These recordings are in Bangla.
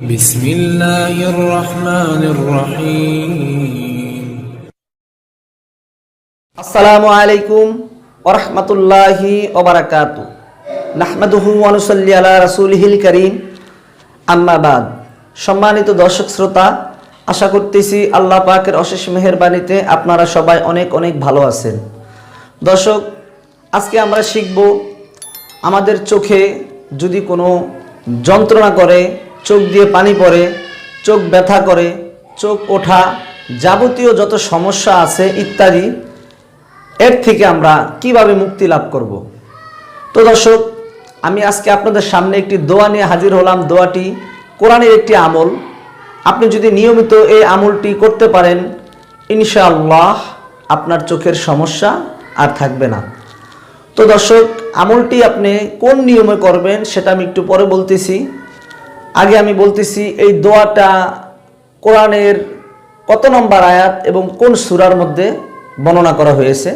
بسم الله الرحمن الرحيم আসসালামু আলাইকুম ওরহমতুল্লাহি ওবরাকাত নাহমাদুহু অনুসল্লি আলা রাসুলহিল করিম আম্মাবাদ সম্মানিত দর্শক শ্রোতা আশা করতেছি আল্লাহ পাকের অশেষ মেহেরবানিতে আপনারা সবাই অনেক অনেক ভালো আছেন দর্শক আজকে আমরা শিখব আমাদের চোখে যদি কোনো যন্ত্রণা করে চোখ দিয়ে পানি পড়ে, চোখ ব্যথা করে, চোখ ওঠা যাবতীয় যত সমস্যা আছে ইত্যাদি, এর থেকে আমরা কীভাবে মুক্তি লাভ করব? তো দর্শক, আমি আজকে আপনাদের সামনে একটি দোয়া নিয়ে হাজির হলাম। দোয়াটি কোরআনের একটি আমল। আপনি যদি নিয়মিত এই আমলটি করতে পারেন, ইনশাআল্লাহ আপনার চোখের সমস্যা আর থাকবে না। তো দর্শক, আমলটি আপনি কোন নিয়মে করবেন সেটা আমি একটু পরে বলতেছি। আগে আমি বলতেছি, এই দোয়াটা কোরআনের কত নম্বর আয়াত এবং কোন সুরার মধ্যে বর্ণনা করা হয়েছে?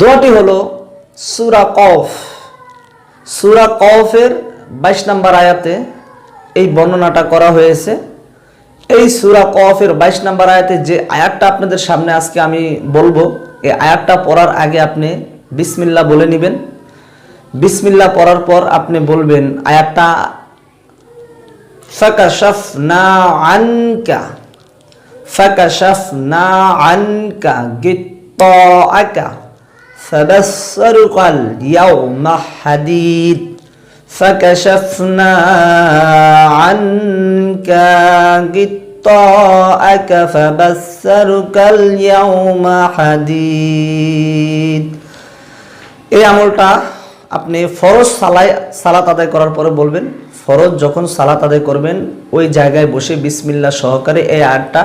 দোয়াটি হলো সুরা কফ সুরা কফের বাইশ নম্বর আয়াতে এই বর্ণনাটা করা হয়েছে। এই সুরা কফের বাইশ নম্বর আয়াতে যে আয়াতটা আপনাদের সামনে আজকে আমি বলব, এই আয়াতটা পড়ার আগে আপনি বিসমিল্লা বলে নেবেন। বিসমিল্লা পড়ার পর আপনি বলবেন, আয়াতটা ফাকাশাফনা আনকা فكشفنا عنك غطاءك فبصرك اليوم حديد فكشفنا عنك غطاءك فبصرك اليوم حديد এই আমলটা আপনি ফরজ সালাই সালাত আদায় করার পরে বলবেন ফরজ যখন সালাত আদায় করবেন, ওই জায়গায় বসে বিসমিল্লা সহকারে এই আয়াতটা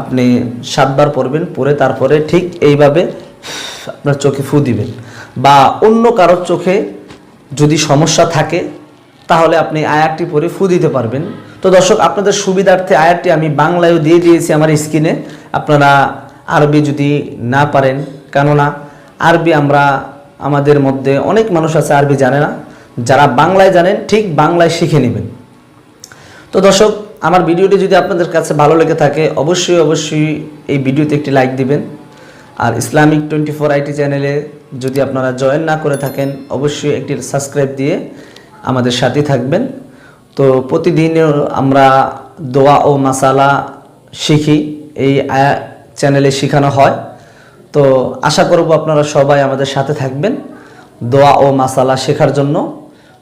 আপনি সাতবার পড়বেন পরে তারপরে ঠিক এইভাবে আপনার চোখে ফু দিবেন। বা অন্য কারোর চোখে যদি সমস্যা থাকে, তাহলে আপনি আয়াতটি পরে ফু দিতে পারবেন। তো দর্শক, আপনাদের সুবিধার্থে আয়াতটি আমি বাংলায়ও দিয়ে দিয়েছি আমার স্ক্রিনে। আপনারা আরবি যদি না পারেন, কেননা আরবি আমরা আমাদের মধ্যে অনেক মানুষ আছে, আরবি জানে না। যারা বাংলায় জানেন, ঠিক বাংলায় শিখে নেবেন। তো দর্শক, আমার ভিডিওটি যদি আপনাদের কাছে ভালো লেগে থাকে, অবশ্যই অবশ্যই এই ভিডিওতে একটি লাইক দিবেন। আর ইসলামিক টোয়েন্টি ফোর আইটি চ্যানেলে যদি আপনারা জয়েন না করে থাকেন, অবশ্যই একটি সাবস্ক্রাইব দিয়ে আমাদের সাথে থাকবেন। তো প্রতিদিন আমরা দোয়া ও মাসালা শিখি, এই চ্যানেলে শেখানো হয়। তো আশা করব আপনারা সবাই আমাদের সাথে থাকবেন, দোয়া ও মাসালা শেখার জন্য।